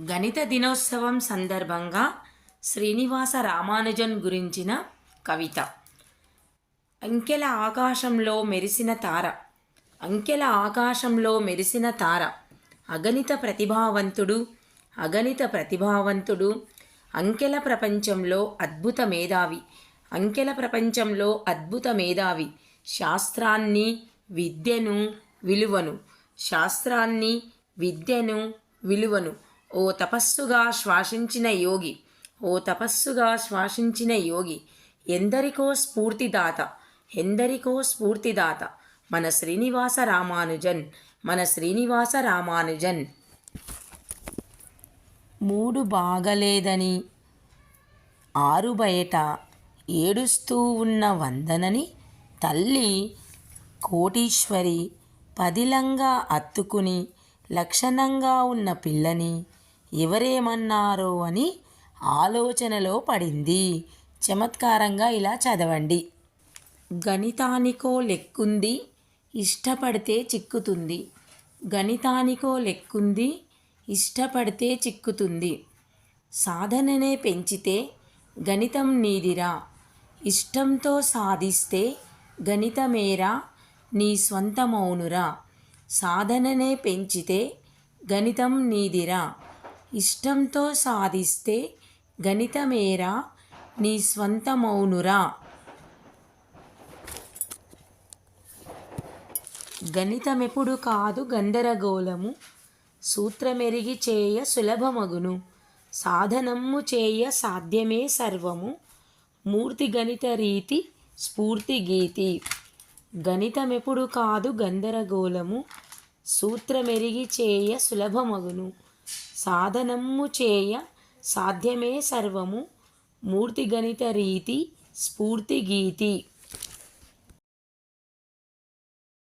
గణిత దినోత్సవం సందర్భంగా శ్రీనివాస రామానుజన్ గురించిన కవిత. అంకెల ఆకాశంలో మెరిసిన తార. అంకెల ఆకాశంలో మెరిసిన తార. అగణిత ప్రతిభావంతుడు అగణిత ప్రతిభావంతుడు అంకెల ప్రపంచంలో అద్భుత మేధావి అంకెల ప్రపంచంలో అద్భుత మేధావి శాస్త్రాన్ని విద్యను విలువను శాస్త్రాన్ని విద్యను విలువను ఓ తపస్సుగా శ్వాసించిన యోగి ఓ తపస్సుగా శ్వాసించిన యోగి ఎందరికో స్ఫూర్తిదాత ఎందరికో స్ఫూర్తిదాత మన శ్రీనివాస రామానుజన్ మన శ్రీనివాస రామానుజన్. మూడు బాగలేదని ఆరు బయట ఏడుస్తూ ఉన్న వందనని తల్లి కోటీశ్వరి పదిలంగా అత్తుకుని లక్షణంగా ఉన్న పిల్లని ఎవరేమన్నారో అని ఆలోచనలో పడింది. చమత్కారంగా ఇలా చదవండి. గణితానికో లెక్కుంది ఇష్టపడితే చిక్కుతుంది. గణితానికో లెక్కుంది ఇష్టపడితే చిక్కుతుంది. సాధననే పెంచితే గణితం నీదిరా. ఇష్టంతో సాధిస్తే గణితమేరా నీ స్వంతమౌనురా. సాధననే పెంచితే గణితం నీదిరా. ఇష్టంతో సాధిస్తే గణితమేరా నీ స్వంతమౌనురా గణితమెప్పుడు కాదు గందరగోళము. సూత్రమెరిగి చేయ సులభమగును. సాధనము చేయ సాధ్యమే సర్వము. మూర్తి గణిత రీతి స్ఫూర్తి గీతి. గణితమెప్పుడు కాదు గందరగోళము. సూత్రమెరిగి చేయ సులభమగును. సాధనము చేయ సాధ్యమే సర్వము మూర్తిగణిత రీతి స్ఫూర్తి గీతి